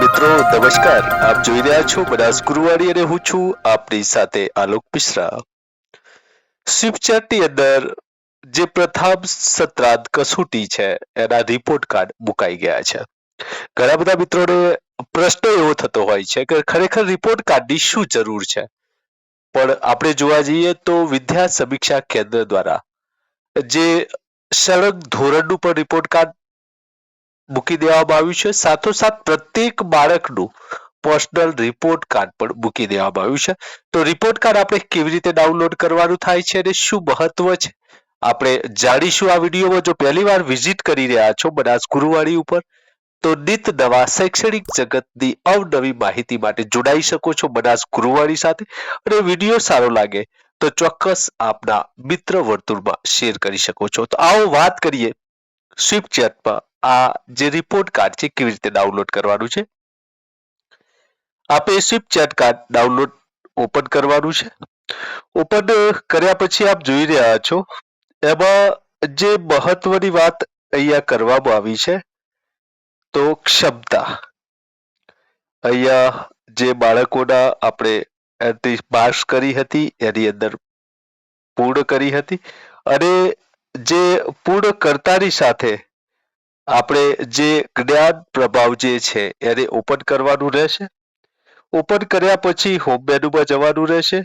મિત્રો, નમસ્કાર. આપ જોઈ રહ્યા છો બનાસ ગુરુવાડી અને હું છું આપની સાથે આલોક મિશ્રા. સ્વિફચેટની અંદર જે પ્રથમ સત્રાંત કસોટી છે, એના રિપોર્ટ કાર્ડ મુકાઈ ગયા છે. ઘણા બધા મિત્રોને પ્રશ્ન એવો થતો હોય છે કે ખરેખર રિપોર્ટ કાર્ડની શું જરૂર છે? પણ આપણે જોવા જઈએ તો વિદ્યા સમીક્ષા કેન્દ્ર દ્વારા જે સળંગ ધોરણનું પણ રિપોર્ટ કાર્ડ મૂકી દેવામાં આવ્યું છે. સાથોસાથ પ્રત્યેક બાળકનું પર્સનલ રિપોર્ટ કાર્ડ પણ મૂકી દેવામાં આવ્યું છે. તો રિપોર્ટ કાર્ડ આપણે કેવી રીતે ડાઉનલોડ કરવાનું થાય છે અને શું મહત્વ છે? આપણે જાણીશું આ વિડીયોમાં. જો પહેલી વાર વિઝિટ કરી રહ્યા છો બનાસ ગુરુવાડી ઉપર, તો નિત નવા શૈક્ષણિક જગતની અવનવી માહિતી માટે જોડાઈ શકો છો બનાસ ગુરુવાડી સાથે. અને વીડિયો સારો લાગે તો ચોક્કસ આપના મિત્ર વર્તુળમાં શેર કરી શકો છો. તો આવો વાત કરીએ સ્વિફ્ટ ચેટમાં આ જે રિપોર્ટ કાર્ડ છે, કેવી રીતે ડાઉનલોડ કરવાનું છે? આપે swipe chat card download open કરવાનું છે. ઓપન કર્યા પછી આપ જોઈ રહ્યા છો, એમાં જે મહત્વની વાત અહીંયા કરવામાં આવી છે, તો ક્ષમતા. અહીંયા જે બાળકોના આપણે એન્ટ્રી પાસ કરી હતી, એની અંદર પૂર્ણ કરી હતી, અને જે પૂર્ણ કરતાની સાથે આપણે જે જ્ઞાન પ્રભાવ જે છે, એને ઓપન કરવાનું રહેશે. ઓપન કર્યા પછી હોમ મેનુમાં જવાનું રહેશે.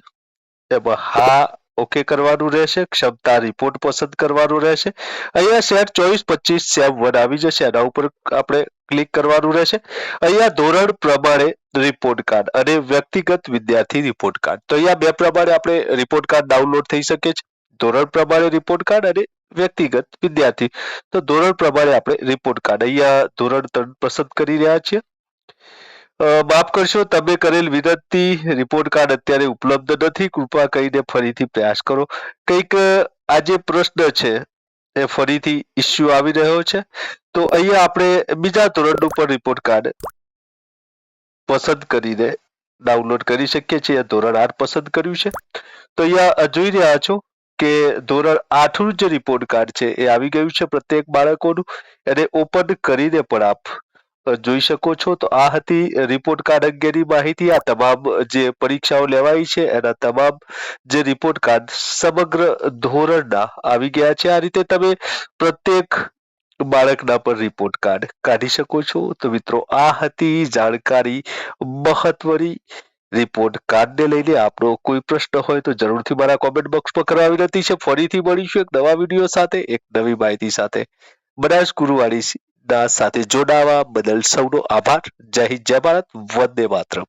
એમાં હા ઓકે કરવાનું રહેશે. ક્ષમતા રિપોર્ટ પસંદ કરવાનું રહેશે. અહીંયા સેટ ચોવીસ, પચીસ, સેમ વન આવી જશે. એના ઉપર આપણે ક્લિક કરવાનું રહેશે. અહીંયા ધોરણ પ્રમાણે રિપોર્ટ કાર્ડ અને વ્યક્તિગત વિદ્યાર્થી રિપોર્ટ કાર્ડ તો અહીંયા બે પ્રમાણે આપણે રિપોર્ટ કાર્ડ ડાઉનલોડ થઈ શકે છે. ધોરણ પ્રમાણે રિપોર્ટ કાર્ડ અને વ્યક્તિગત વિદ્યાર્થી. તો ધોરણ પ્રમાણે આપણે રિપોર્ટ કાર્ડ અહીંયા ધોરણ ત્રણ પસંદ કરી રહ્યા છીએ. માફ કરશો, તમે કરેલ વિનંતી રિપોર્ટ કાર્ડ અત્યારે ઉપલબ્ધ નથી. કૃપા કરીને ફરીથી પ્રયાસ કરો. કંઈક આ જે પ્રશ્ન છે, એ ફરીથી ઇસ્યુ આવી રહ્યો છે. તો અહીંયા આપણે બીજા ધોરણનું પણ રિપોર્ટ કાર્ડ પસંદ કરીને ડાઉનલોડ કરી શકીએ છીએ. ધોરણ આઠ પસંદ કર્યું છે. તો અહીંયા જોઈ રહ્યા છો કે ધોરણ આઠનું જે રિપોર્ટ કાર્ડ છે, એ આવી ગયું છે પ્રત્યેક બાળકોનું, એને ઓપન કરીને પણ આપ જોઈ શકો છો. તો આ હતી રિપોર્ટ કાર્ડ અંગેની માહિતી. આ તમામ જે પરીક્ષાઓ લેવાઈ છે, એના તમામ જે રિપોર્ટ કાર્ડ સમગ્ર ધોરણના આવી ગયા છે. આ રીતે તમે પ્રત્યેક બાળકના પર રિપોર્ટ કાર્ડ કાઢી શકો છો. તો મિત્રો, આ હતી જાણકારી મહત્વની રિપોર્ટ કાર્ડને લઈને આપણો કોઈ પ્રશ્ન હોય તો જરૂરથી મારા કોમેન્ટ બોક્સમાં કરવા વિનંતી છે. ફરીથી મળીશું એક નવા વીડિયો સાથે, એક નવી માહિતી સાથે. બનાસ જ ના સાથે જોડાવા બદલ સૌનો આભાર. જય હિન્દ, જય ભારત, વંદે માતરમ.